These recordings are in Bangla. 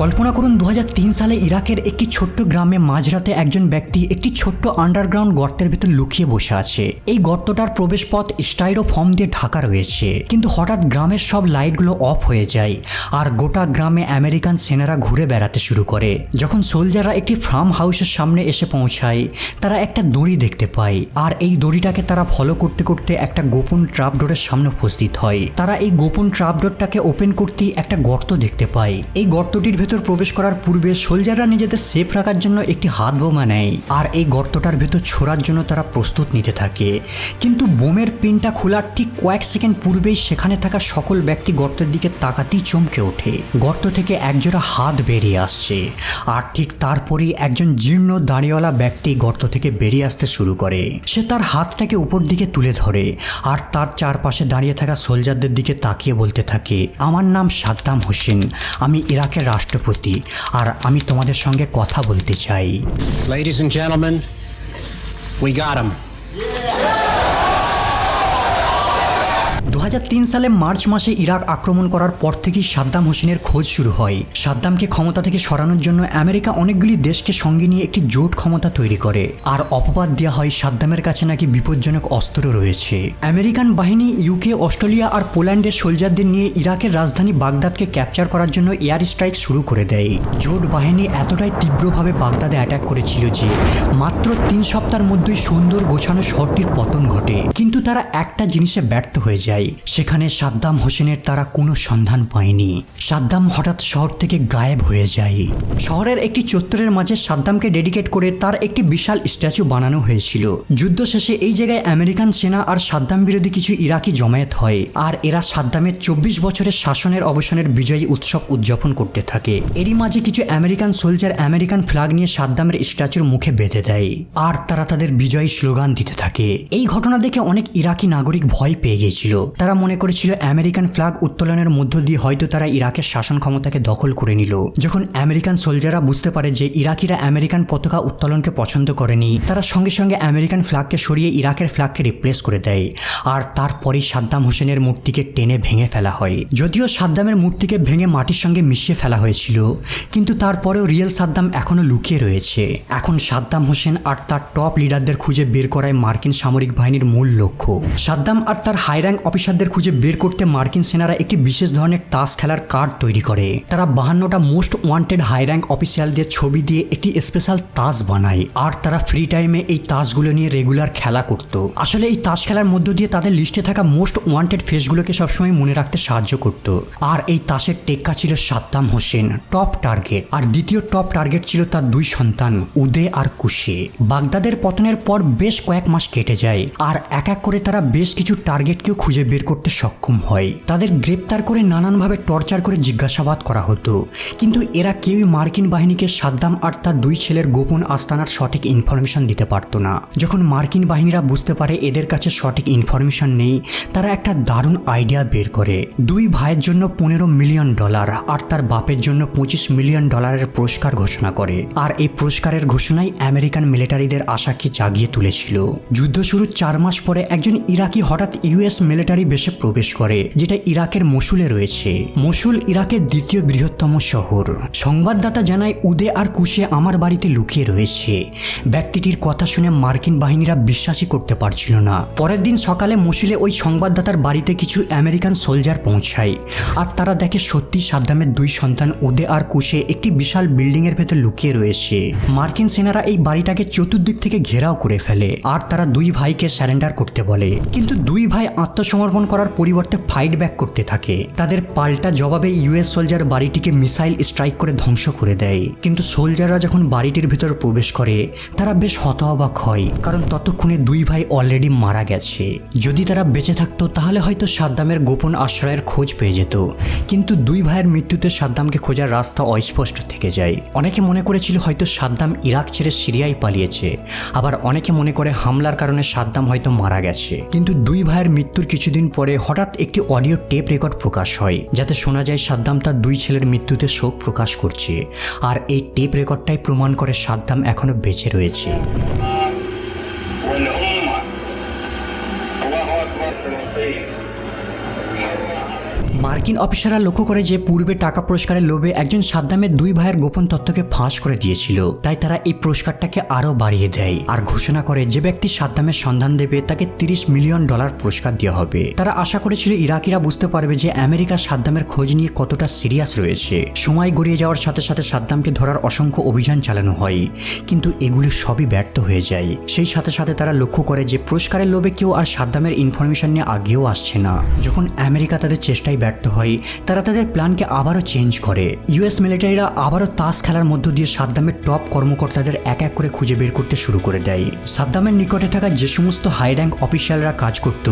কল্পনা করুন দু হাজার তিন সালে ইরাকের একটি ছোট্ট গ্রামে মাঝরাতে একজন ব্যক্তি একটি ছোট্ট আন্ডারগ্রাউন্ড গর্তের ভিতর লুকিয়ে বসে আছে। এই গর্তটার প্রবেশপথ স্টাইরো ফর্ম দিয়ে ঢাকা রয়েছে। কিন্তু হঠাৎ গ্রামের সব লাইটগুলো অফ হয়ে যায় আর গোটা গ্রামে আমেরিকান সেনারা ঘুরে বেড়াতে শুরু করে। যখন সোলজাররা একটি ফার্ম হাউসের সামনে এসে পৌঁছায়, তারা একটা দড়ি দেখতে পায় আর এই দড়িটাকে তারা ফলো করতে করতে একটা গোপন ট্রাপ ডোরের সামনে উপস্থিত হয়। তারা এই গোপন ট্রাপ ডোরটাকে ওপেন করতেই একটা গর্ত দেখতে পায়। এই গর্তটির ভেতর প্রবেশ করার পূর্বে সোলজাররা নিজেদের সেফ রাখার জন্য একটি হাত বোমা নেয়। আর এই গর্তটার ভেতর ছোড়ার জন্য তারা প্রস্তুত নিতে থাকে। কিন্তু বোমের পিনটা খোলার ঠিক কয়েক সেকেন্ড পূর্বেই সেখানে থাকা সকল ব্যক্তি গর্তের দিকে তাকাতেই চমকে ওঠে। গর্ত থেকে একজোড়া হাত বেরিয়ে আসছে। আর ঠিক তারপরেই একজন জীর্ণ দাঁড়িয়েওয়ালা ব্যক্তি গর্ত থেকে বেরিয়ে আসতে শুরু করে। সে তার হাতটাকে উপর দিকে তুলে ধরে আর তার চারপাশে দাঁড়িয়ে থাকা সোলজারদের দিকে তাকিয়ে বলতে থাকে, আমার নাম সাদ্দাম হোসেন। আমি ইরাকের রাষ্ট্রপতি আর আমি তোমাদের সঙ্গে কথা বলতে চাই Ladies and gentlemen, we got him. দু সালে মার্চ মাসে ইরাক আক্রমণ করার পর থেকেই সাদ্দাম হোসেনের খোঁজ শুরু হয়। সাদ্দামকে ক্ষমতা থেকে সরানোর জন্য আমেরিকা অনেকগুলি দেশকে সঙ্গে নিয়ে একটি জোট ক্ষমতা তৈরি করে। আর অপবাদ দেওয়া হয় সাদ্দামের কাছে নাকি বিপজ্জনক অস্ত্র রয়েছে। আমেরিকান বাহিনী ইউকে অস্ট্রেলিয়া আর পোল্যান্ডের সোলজারদের নিয়ে ইরাকের রাজধানী বাগদাদকে ক্যাপচার করার জন্য এয়ার স্ট্রাইক শুরু করে দেয়। জোট বাহিনী এতটাই তীব্রভাবে বাগদাদে অ্যাটাক করেছিল যে, মাত্র তিন সপ্তাহের মধ্যেই সুন্দর গোছানো শহরটির পতন ঘটে। কিন্তু তারা একটা জিনিসে ব্যর্থ হয়ে যায়। সেখানে সাদ্দাম হোসেনের তারা কোনো সন্ধান পায়নি। সাদ্দাম হঠাৎ শহর থেকে গায়েব হয়ে যায়। শহরের একটি চত্বরের মাঝে সাদ্দামকে ডেডিকেট করে তার একটি বিশাল স্ট্যাচু বানানো হয়েছিল। যুদ্ধ শেষে এই জায়গায় আমেরিকান সেনা আর সাদ্দাম বিরোধী কিছু ইরাকি জমায়েত হয় আর এরা সাদ্দামের চব্বিশ বছরের শাসনের অবসানের বিজয়ী উৎসব উদযাপন করতে থাকে। এরই মাঝে কিছু আমেরিকান সোলজার আমেরিকান ফ্ল্যাগ নিয়ে সাদ্দামের স্ট্যাচুর মুখে বেঁধে দেয় আর তারা তাদের বিজয়ী স্লোগান দিতে থাকে। এই ঘটনা দেখে অনেক ইরাকি নাগরিক ভয় পেয়ে গিয়েছিল। তারা মনে করেছিল আমেরিকান ফ্ল্যাগ উত্তোলনের মধ্য দিয়ে হয়তো তারা ইরাকের শাসন ক্ষমতাকে দখল করে নিল। যখন আমেরিকান সোলজাররা বুঝতে পারে যে ইরাকিরা আমেরিকান পতাকা উত্তোলনকে পছন্দ করেনি, তারা সঙ্গে সঙ্গে আমেরিকান ফ্ল্যাগকে সরিয়ে ইরাকের ফ্ল্যাগকে রিপ্লেস করে দেয়। আর তারপরেই সাদ্দাম হোসেনের মূর্তিকে টেনে ভেঙে ফেলা হয়। যদিও সাদ্দামের মূর্তিকে ভেঙে মাটির সঙ্গে মিশিয়ে ফেলা হয়েছিল, কিন্তু তারপরেও রিয়েল সাদ্দাম এখনও লুকিয়ে রয়েছে। এখন সাদ্দাম হোসেন আর তার টপ লিডারদের খুঁজে বের করায় মার্কিন সামরিক বাহিনীর মূল লক্ষ্য। সাদ্দাম আর তার হাই র্যাঙ্ক অফিসারদের খুঁজে বের করতে মার্কিন সেনারা একটি বিশেষ ধরনের তাস খেলার কার্ড তৈরি করে। তারা বাহান্নটা মোস্ট ওয়ান্টেড হাই র্যাঙ্ক অফিসিয়ালদের ছবি দিয়ে একটি স্পেশাল তাস বানায়, আর তারা ফ্রি টাইমে এই তাসগুলো নিয়ে রেগুলার খেলা করত। আসলে এই তাস খেলার মধ্য দিয়ে তাদের লিস্টে থাকা মোস্ট ওয়ান্টেড ফেসগুলোকে সবসময় মনে রাখতে সাহায্য করত। আর এই তাসের টেক্কা ছিল সাদ্দাম হোসেন, টপ টার্গেট, আর দ্বিতীয় টপ টার্গেট ছিল তার দুই সন্তান, উদে আর কুশে। বাগদাদের পতনের পর বেশ কয়েক মাস কেটে যায়, আর এক এক করে তারা বেশ কিছু টার্গেটকেও খুঁজে বের করতে সক্ষম হয়। তাদের গ্রেপ্তার করে নানানভাবে টর্চার করে জিজ্ঞাসাবাদ করা হতো। কিন্তু এরা কেউই মার্কিন বাহিনীকে সাদ্দাম আর তার দুই ছেলের গোপন আস্তানার সঠিক ইনফরমেশন দিতে পারতো না। যখন মার্কিন বাহিনীরা বুঝতে পারে এদের কাছে সঠিক ইনফরমেশন নেই, তারা একটা দারুণ আইডিয়া বের করে। দুই ভাইয়ের জন্য পনেরো মিলিয়ন ডলার আর তার বাপের জন্য পঁচিশ মিলিয়ন ডলারের পুরস্কার ঘোষণা করে। আর এই পুরস্কারের ঘোষণাই আমেরিকান মিলিটারিদের আশাকে জাগিয়ে তুলেছিল। যুদ্ধ শুরুর চার মাস পরে একজন ইরাকি হঠাৎ ইউএস মিলিটারি বেশে প্রবেশ করে, যেটা ইরাকের মসুলে রয়েছে। মসুল ইরাকের দ্বিতীয় বৃহত্তম শহর। সংবাদদাতা জানায়, উদে আর কুশে আমার বাড়িতে লুকিয়ে রয়েছে। ব্যক্তিটির কথা শুনে মার্কিন বাহিনীরা বিশ্বাসই করতে পারছিল না। পরের দিন সকালে মসুলে ওই সংবাদদাতার বাড়িতে কিছু আমেরিকান সোলজার পৌঁছায়। আর তারা দেখে সত্যি সাদ্দামের দুই সন্তান উদে আর কুশে একটি বিশাল বিল্ডিংয়ের ভেতর লুকিয়ে রয়েছে। মার্কিন সেনারা এই বাড়িটাকে চতুর্দিক থেকে ঘেরাও করে ফেলে। আর তারা দুই ভাইকে স্যারেন্ডার করতে বলে। কিন্তু দুই ভাই আত্মসমর্পণ করার পরিবর্তে ফাইট ব্যাক করতে থাকে। তাদের পাল্টা জবাবে ইউএস সোলজার বাড়িটিকে মিসাইল স্ট্রাইক করে ধ্বংস করে দেয়। কিন্তু সোলজাররা যখন বাড়িটির ভিতর প্রবেশ করে, তারা বেশ হতঅবাক হয়, কারণ ততক্ষণে দুই ভাই অলরেডি মারা গেছে। যদি তারা বেঁচে থাকতো, তাহলে হয়তো সাদ্দামের গোপন আশ্রয়ের খোঁজ পেয়ে যেত। কিন্তু দুই ভাইয়ের মৃত্যুতে সাদ্দামকে খোঁজার রাস্তা অস্পষ্ট থেকে যায়। অনেকে মনে করেছিল হয়তো সাদ্দাম ইরাক ছেড়ে সিরিয়ায় পালিয়েছে। আবার অনেকে মনে করে হামলার কারণে সাদ্দাম হয়তো মারা গেছে। কিন্তু দুই ভাইয়ের মৃত্যুর কিছুদিন পরে হঠাৎ একটি অডিও টেপ রেকর্ড প্রকাশ হয়, যাতে শোনা যায় সাদ্দাম তার দুই ছেলের মৃত্যুতে শোক প্রকাশ করছে। আর এই টেপ রেকর্ডটাই প্রমাণ করে সাদ্দাম এখনও বেঁচে রয়েছে। মার্কিন অফিসাররা লক্ষ্য করে যে পূর্বে টাকা পুরস্কারের লোভে একজন সাদ্দামের দুই ভাইয়ের গোপন তথ্যকে ফাঁস করে দিয়েছিল। তাই তারা এই পুরস্কারটাকে আরও বাড়িয়ে দেয়। আর ঘোষণা করে যে ব্যক্তি সাদ্দামের সন্ধান দেবে, তাকে তিরিশ মিলিয়ন ডলার পুরস্কার দেওয়া হবে। তারা আশা করেছিল ইরাকিরা বুঝতে পারবে যে আমেরিকা সাদ্দামের খোঁজ নিয়ে কতটা সিরিয়াস রয়েছে। সময় গড়িয়ে যাওয়ার সাথে সাথে সাদ্দামকে ধরার অসংখ্য অভিযান চালানো হয়। কিন্তু এগুলো সবই ব্যর্থ হয়ে যায়। সেই সাথে সাথে তারা লক্ষ্য করে যে পুরস্কারের লোভে কেউ আর সাদ্দামের ইনফরমেশন নিয়ে আগেও আসছে না। যখন আমেরিকা তাদের চেষ্টায় ব্যর্থ হয়। তারা তাদের প্ল্যানকে আবারও চেঞ্জ করে। ইউএস মিলিটারিরা আবারও তাস খেলার মধ্য দিয়ে সাদ্দামের টপ কর্মকর্তাদের এক এক করে খুঁজে বের করতে শুরু করে দেয়। সাদ্দামের নিকটে থাকা যে সমস্ত হাই র্যাঙ্ক অফিসিয়ালরা কাজ করত,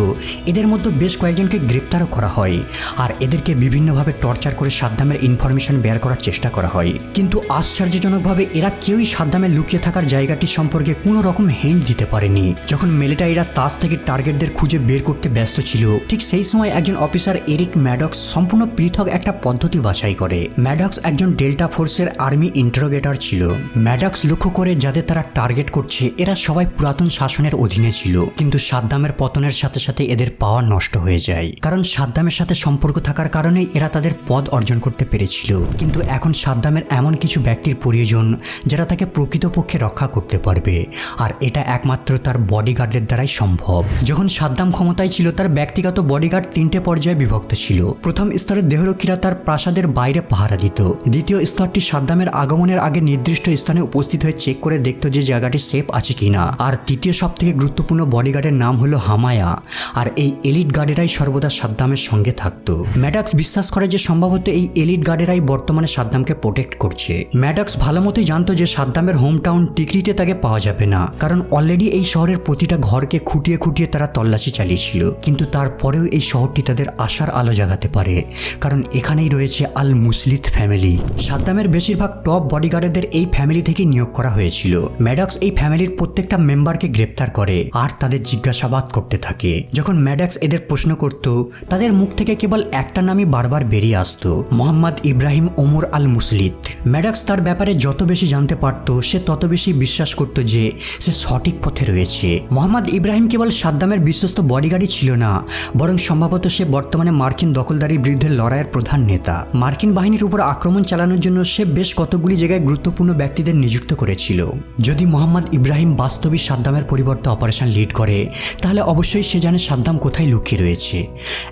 এদের মধ্যে বেশ কয়েকজনকে গ্রেপ্তারও করা হয় আর এদেরকে বিভিন্নভাবে টর্চার করে সাদ্দামের ইনফরমেশন বের করার চেষ্টা করা হয়। কিন্তু আশ্চর্যজনকভাবে এরা কেউই সাদ্দামের লুকিয়ে থাকার জায়গাটি সম্পর্কে কোনো রকম হেন্ট দিতে পারেনি। যখন মিলিটারিরা তাস থেকে টার্গেটদের খুঁজে বের করতে ব্যস্ত ছিল, ঠিক সেই সময় একজন অফিসার এরিক ম্যাডক্স সম্পূর্ণ পৃথক একটা পদ্ধতি বাছাই করে। ম্যাডক্স একজন ডেল্টা ফোর্সের আর্মি ইন্টারোগেটর ছিল। ম্যাডক্স লক্ষ্য করে যাদের তারা টার্গেট করছে, এরা সবাই পুরাতন শাসনের অধীনে ছিল। কিন্তু সাদ্দামের পতনের সাথে সাথে এদের পাওয়ার নষ্ট হয়ে যায়। কারণ সাদ্দামের সাথে সম্পর্ক থাকার কারণেই এরা তাদের পদ অর্জন করতে পেরেছিল। কিন্তু এখন সাদ্দামের এমন কিছু ব্যক্তির প্রয়োজন, যারা তাকে প্রকৃতপক্ষে রক্ষা করতে পারবে। আর এটা একমাত্র তার বডিগার্ডের দ্বারাই সম্ভব। যখন সাদ্দাম ক্ষমতায় ছিল, তার ব্যক্তিগত বডিগার্ড তিনটে পর্যায়ে বিভক্ত ছিল। প্রথম স্তরের দেহরক্ষীরা তার প্রাসাদের বাইরে পাহারা দিত। দ্বিতীয় স্তরটি সাদ্দামের আগমনের আগে নির্দিষ্ট স্থানে উপস্থিত হয়ে চেক করে দেখত যে জায়গাটি সেফ আছে কিনা। আর তৃতীয় সব থেকে গুরুত্বপূর্ণ বডিগার্ডের নাম হলো হামায়া। আর এই এলিট গার্ডেরাই সর্বদা সাদ্দামের সঙ্গে থাকতো। ম্যাডাক্স বিশ্বাস করে যে সম্ভবত এই এলিট গার্ডেরাই বর্তমানে সাদ্দামকে প্রোটেক্ট করছে। ম্যাডাক্স ভালো মতোই জানতো যে সাদ্দামের হোম টাউন টিকরিতে তাকে পাওয়া যাবে না। কারণ অলরেডি এই শহরের প্রতিটা ঘরকে খুঁটিয়ে খুঁটিয়ে তারা তল্লাশি চালিয়েছিল। কিন্তু তারপরেও এই শহরটি তাদের আশার আলো জাগাতে পারে। কারণ এখানেই রয়েছে আল মুসলিদ ফ্যামিলি। সাদ্দামের বেশিরভাগ টপ বডিগার্ডদের এই ফ্যামিলি থেকে নিয়োগ করা হয়েছিল। ম্যাডাক্স এই ফ্যামিলির প্রত্যেকটা মেম্বারকে গ্রেপ্তার করে আর তাদের জিজ্ঞাসাবাদ করতে থাকে। যখন ম্যাডাক্স এদের প্রশ্ন করত, তাদের মুখ থেকে কেবল একটা নামই বারবার বেরিয়ে আসতো, মোহাম্মদ ইব্রাহিম ওমর আল মুসলিদ ম্যাডাক্স তার ব্যাপারে যত বেশি জানতে পারত, সে তত বেশি বিশ্বাস করত যে সে সঠিক পথে রয়েছে। মোহাম্মদ ইব্রাহিম কেবল সাদ্দামের বিশ্বস্ত বডিগার্ডই ছিল না, বরং সম্ভবত সে বর্তমানে মার্কিন দখলদারির বিরুদ্ধে লড়াইয়ের প্রধান নেতা। মার্কিন বাহিনীর উপর আক্রমণ চালানোর জন্য সে বেশ কতগুলি জায়গায় গুরুত্বপূর্ণ ব্যক্তিদের নিযুক্ত করেছিল। যদি মোহাম্মদ ইব্রাহিম বাস্তবিক সাদ্দামের পরিবর্তে অপারেশন লিড করে, তাহলে অবশ্যই সে জানে সাদ্দাম কোথায় লুকিয়ে রয়েছে।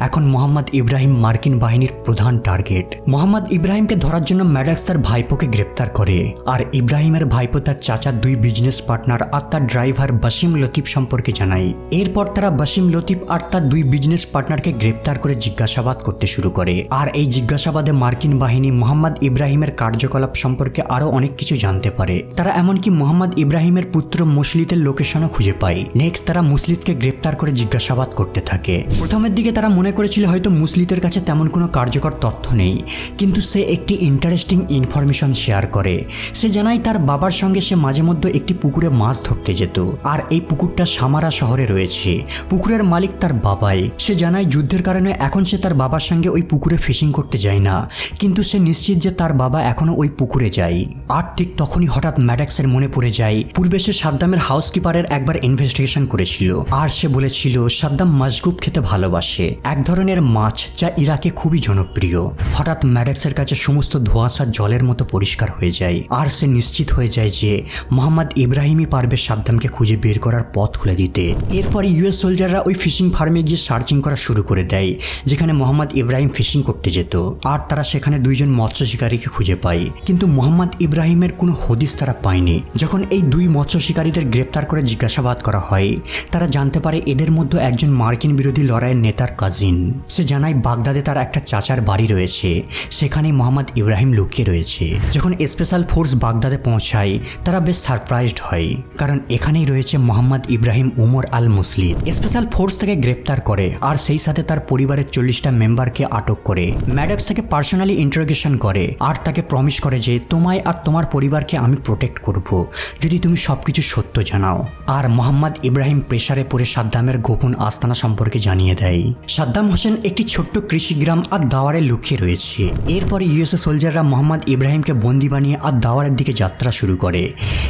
এখন মোহাম্মদ ইব্রাহিম মার্কিন বাহিনীর প্রধান টার্গেট। মোহাম্মদ ইব্রাহিমকে ধরার জন্য ম্যাডাক্স তার ভাইপোকে গ্রেপ্তার করে, আর ইব্রাহিমের ভাইপো তার চাচার দুই বিজনেস পার্টনার আর তার ড্রাইভার বাসিম লতিফ সম্পর্কে জানায়। এরপর তারা বাসিম লতিফ আর তার দুই বিজনেস পার্টনারকে গ্রেপ্তার করে জিজ্ঞাসাবাদ করতে শুরু করে। আর এই জিজ্ঞাসাবাদে মার্কিন বাহিনী মোহাম্মদ ইব্রাহিমের কার্যকলাপ সম্পর্কে আরও অনেক কিছু জানতে পারে। তারা এমনকি মোহাম্মদ ইব্রাহিমের পুত্র মুসলিতের লোকেশনও খুঁজে পায়। নেক্সট তারা মুসলিদকে গ্রেপ্তার করে জিজ্ঞাসাবাদ করতে থাকে। প্রথমের দিকে তারা মনে করেছিল হয়তো মুসলিতের কাছে তেমন কোনো কার্যকর তথ্য নেই। কিন্তু সে একটি ইন্টারেস্টিং ইনফরমেশন শেয়ার করে। সে জানায় তার বাবার সঙ্গে সে মাঝে মধ্যে একটি পুকুরে মাছ ধরতে যেত। আর এই পুকুরটা সামারা শহরে রয়েছে। পুকুরের মালিক তার বাবাই। সে জানায় যুদ্ধের কারণে এখন সে তার বাবার সঙ্গে ওই পুকুরে ফিশিং করতে যায় না। কিন্তু সে নিশ্চিত যে তার বাবা এখনও ওই পুকুরে যায়। আর ঠিক তখনই হঠাৎ ম্যাডাক্সের মনে পড়ে যায়, পূর্বে সে সাদ্দামের হাউসকিপারের একবার ইনভেস্টিগেশন করেছিল। আর সে বলেছিল, সাদ্দাম মাসগুব খেতে ভালোবাসে। এক ধরনের মাছ যা ইরাকে খুবই জনপ্রিয়। হঠাৎ ম্যাডাক্সের কাছে সমস্ত ধোঁয়াশা জলের মতো পরিষ্কার হয়ে যায়। আর সে নিশ্চিত হয়ে যায় যে, মোহাম্মদ ইব্রাহিমই পারবে সাদ্দামকে খুঁজে বের করার পথ খুলে দিতে। এরপরে ইউএস সোলজাররা ওই ফিশিং ফার্মে গিয়ে সার্চিং করা শুরু করে দেয়, যেখানে মোহাম্মদ ইব্রাহিম ফিশিং করতে যেত, আর তারা সেখানে দুইজন মৎস্য শিকারীকে খুঁজে পায়। কিন্তু মোহাম্মদ ইব্রাহিমের কোনো হদিস তারা পায়নি। যখন এই দুই মৎস্য শিকারীদের গ্রেপ্তার করে জিজ্ঞাসাবাদ করা হয়, তারা জানতে পারে এদের মধ্যে একজন মার্কিন বিরোধী লড়াইয়ের নেতার কাজিন সে জানায়, বাগদাদে তার একটা চাচার বাড়ি রয়েছে। সেখানেই মোহাম্মদ ইব্রাহিম লুকিয়ে রয়েছে। যখন স্পেশাল ফোর্স বাগদাদে পৌঁছায়, তারা বেশ সারপ্রাইজড হয়। কারণ এখানেই রয়েছে Mohammed Ibrahim Umar al Muslim special force থেকে গ্রেপ্তার করে, আর সেই সাথে তার পরিবারের চল্লিশটা মেম্বারকে আটক করে। ম্যাডক্স তাকে পার্সোনালি ইন্টারোগেশন করে আর তাকে প্রমিস করে যে, তোমায় আর তোমার পরিবারকে আমি প্রোটেক্ট করব। যদি তুমি সবকিছু সত্য জানাও। আর মোহাম্মদ ইব্রাহিম প্রেসারে পড়ে সাদ্দামের গোপন আস্তানা সম্পর্কে জানিয়ে দেয়। সাদ্দাম হোসেন একটি ছোট্ট কৃষি গ্রাম আর দাওয়ারে লুকিয়ে রয়েছে। এরপরে ইউএসএ সোলজাররা মোহাম্মদ ইব্রাহিমকে বন্দি বানিয়ে আর দাওয়ারের দিকে যাত্রা শুরু করে।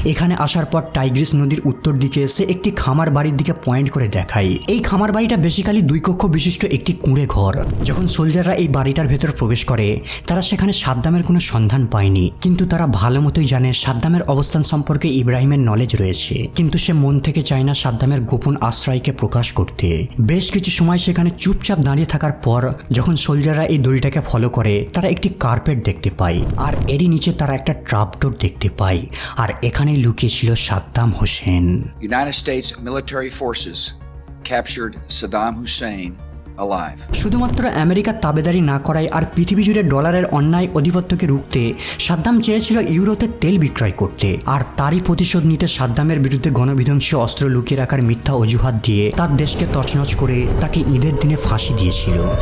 এখানে আসার পর টাইগ্রিস নদীর উত্তর দিকে সে একটি খামার বাড়ির দিকে পয়েন্ট করে দেখায়। এই খামার বাড়িটা বেসিক্যালি দুই কক্ষ বিশিষ্ট একটি কুঁড়ে ঘর। যখন সোলজাররা এই বাড়িটার ভেতর প্রবেশ করে, তারা সেখানে সাদ্দামের কোনো সন্ধান পায়নি। কিন্তু তারা ভালো মতোই জানে সাদ্দামের অবস্থান সম্পর্কে ইব্রাহিমের নলেজ রয়েছে। কিন্তু সে মন থেকে চায় না সাদ্দামের গোপন আশ্রয়কে প্রকাশ করতে। বেশ কিছু সময় সেখানে চুপচাপ দাঁড়িয়ে থাকার পর, যখন সোলজাররা এই দড়িটাকে ফলো করে, তারা একটি কার্পেট দেখতে পায়। আর এরই নিচে তারা একটা ট্রাপডোর দেখতে পায়। আর এখানেই লুকিয়ে ছিল Saddam Hossain. United States military forces captured Saddam Hussein alive. শুধুমাত্র আমেরিকার তাবেদারি না করায় আর পৃথিবী জুড়ে ডলারের অন্যায় অধিপত্যকে রুখতে, সাদ্দাম চেয়েছিল ইউরোতে তেল বিক্রয় করতে আর তারই প্রতিশোধ নিতে সাদ্দামের বিরুদ্ধে গণবিধ্বংসী অস্ত্র লুকিয়ে রাখার মিথ্যা অজুহাত দিয়ে তার দেশকে তছনছ করে তাকে ঈদের দিনে ফাঁসি দিয়েছিল